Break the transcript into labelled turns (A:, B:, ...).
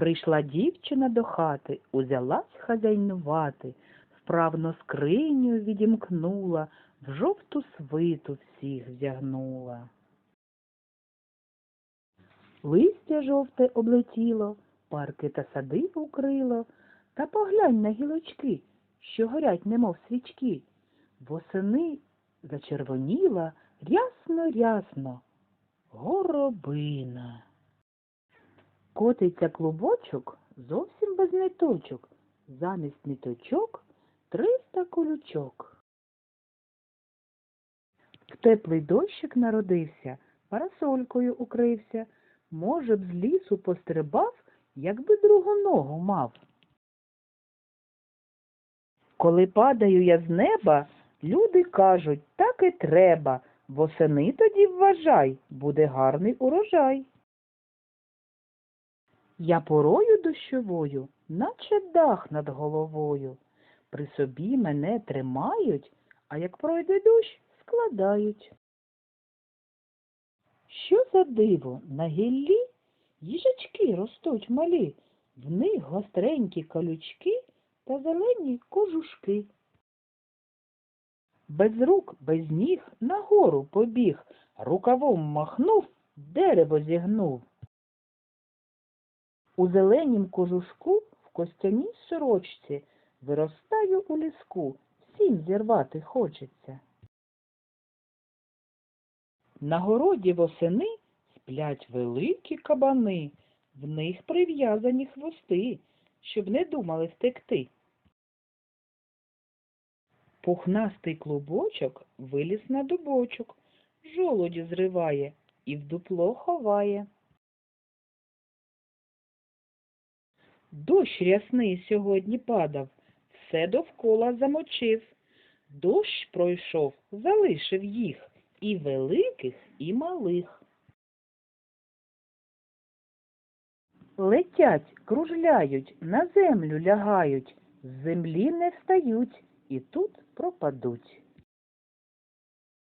A: Прийшла дівчина до хати, узялась хазяйнувати, вправно скриню відімкнула, в жовту свиту всіх вдягнула. Листя жовте облетіло, парки та сади укрило, та поглянь на гілочки, що горять, немов свічки. Восени зачервоніла рясно-рясно горобина. Котиться клубочок зовсім без ниточок, замість ниточок триста колючок. В теплий дощик народився, парасолькою укрився, може б з лісу пострибав, якби другу ногу мав. Коли падаю я з неба, люди кажуть, так і треба, восени тоді вважай, буде гарний урожай. Я порою дощовою, наче дах над головою. При собі мене тримають, а як пройде дощ, складають. Що за диво, на гіллі їжачки ростуть малі, в них гостренькі колючки та зелені кожушки. Без рук, без ніг нагору побіг, рукавом махнув, дерево зігнув. У зеленім кожушку в костяній сорочці виростаю у ліску, всім зірвати хочеться. На городі восени сплять великі кабани, в них прив'язані хвости, щоб не думали втекти. Пухнастий клубочок виліз на дубочок, жолоді зриває і в дупло ховає. Дощ рясний сьогодні падав, все довкола замочив. Дощ пройшов, залишив їх і великих, і малих. Летять, кружляють, на землю лягають, з землі не встають і тут пропадуть.